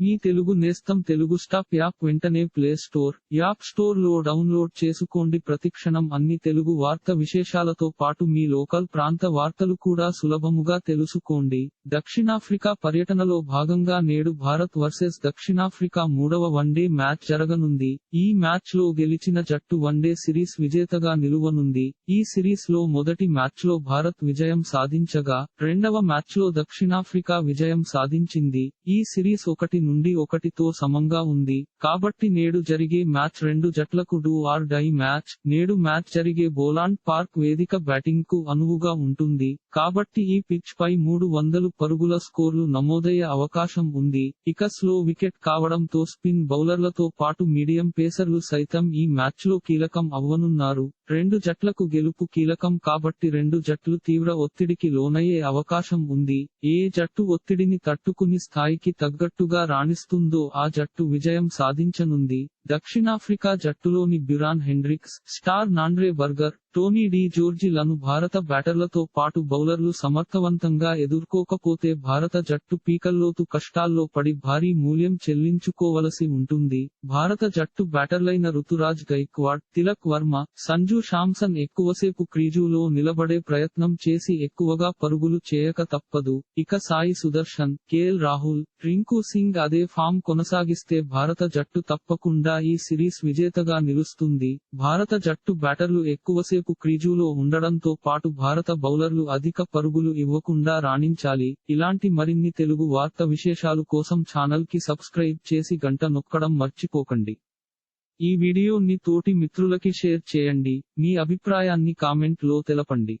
మీ తెలుగు నేస్తం Telugu stop app వెంటనే play store app స్టోర్లో డౌన్లోడ్ చేసుకోండి. ప్రతిక్షణం అన్ని తెలుగు వార్త విశేషాలతో పాటు మీ లోకల్ ప్రాంత వార్తలు కూడా సులభముగా తెలుసుకోండి. దక్షిణాఫ్రికా పర్యటనలో భాగంగా నేడు భారత్ వర్సెస్ దక్షిణాఫ్రికా మూడవ వన్డే మ్యాచ్ జరగనుంది. ఈ మ్యాచ్లో గెలిచిన జట్టు వన్డే సిరీస్ విజేతగా నిలువనుంది. ఈ సిరీస్లో మొదటి మ్యాచ్లో భారత్ విజయం సాధించగా రెండవ మ్యాచ్లో దక్షిణాఫ్రికా విజయం సాధించింది. ఈ సిరీస్ ఒకటి నుండి ఒకటితో సమంగా ఉంది. కాబట్టి నేడు జరిగే మ్యాచ్ రెండు జట్లకు డూ ఆర్ డై మ్యాచ్. నేడు మ్యాచ్ జరిగే బోలాండ్ పార్క్ వేదిక బ్యాటింగ్కు అనువుగా ఉంటుంది. కాబట్టి ఈ పిచ్ పై మూడు వందలు పరుగుల స్కోర్లు నమోదయ్యే అవకాశం ఉంది. ఇక స్లో వికెట్ కావడంతో స్పిన్ బౌలర్లతో పాటు మీడియం పేసర్లు సైతం ఈ మ్యాచ్లో కీలకం అవ్వనున్నారు. రెండు జట్లకు గెలుపు కీలకం కాబట్టి రెండు జట్లు తీవ్ర ఒత్తిడికి లోనయ్యే అవకాశం ఉంది. ఏ జట్టు ఒత్తిడిని తట్టుకుని స్థాయికి తగ్గట్టుగా రాణిస్తుందో ఆ జట్టు విజయం సాధించనుంది. దక్షిణాఫ్రికా జట్టులోని Beuran Hendricks star Nandre Burger Tony de జోర్జిలను భారత బ్యాటర్లతో పాటు బౌలర్లు సమర్థవంతంగా ఎదుర్కోకపోతే భారత జట్టు పీకల్లోతు కష్టాల్లో పడి భారీ మూల్యం చెల్లించుకోవలసి ఉంటుంది. భారత జట్టు బ్యాటర్లైన రుతురాజ్ గైక్వాడ్ తిలక్ వర్మ సంజు శాంసన్ ఎక్కువసేపు క్రీజులో నిలబడే ప్రయత్నం చేసి ఎక్కువగా పరుగులు చేయక తప్పదు. ఇక సాయి సుదర్శన్ కేఎల్ రాహుల్ రింకు సింగ్ అదే ఫామ్ కొనసాగిస్తే భారత జట్టు తప్పకుండా ఈ సిరీస్ విజేతగా నిలుస్తుంది. భారత జట్టు బ్యాటర్లు ఎక్కువసేపు క్రీజులో ఉండడంతో పాటు భారత బౌలర్లు అధిక పరుగులు ఇవ్వకుండా రాణించాలి. ఇలాంటి మరిన్ని తెలుగు వార్త విశేషాలు కోసం ఛానల్కి సబ్స్క్రైబ్ చేసి గంట నొక్కడం మర్చిపోకండి. ఈ వీడియోని తోటి మిత్రులకి షేర్ చేయండి. మీ అభిప్రాయాన్ని కామెంట్లో తెలపండి.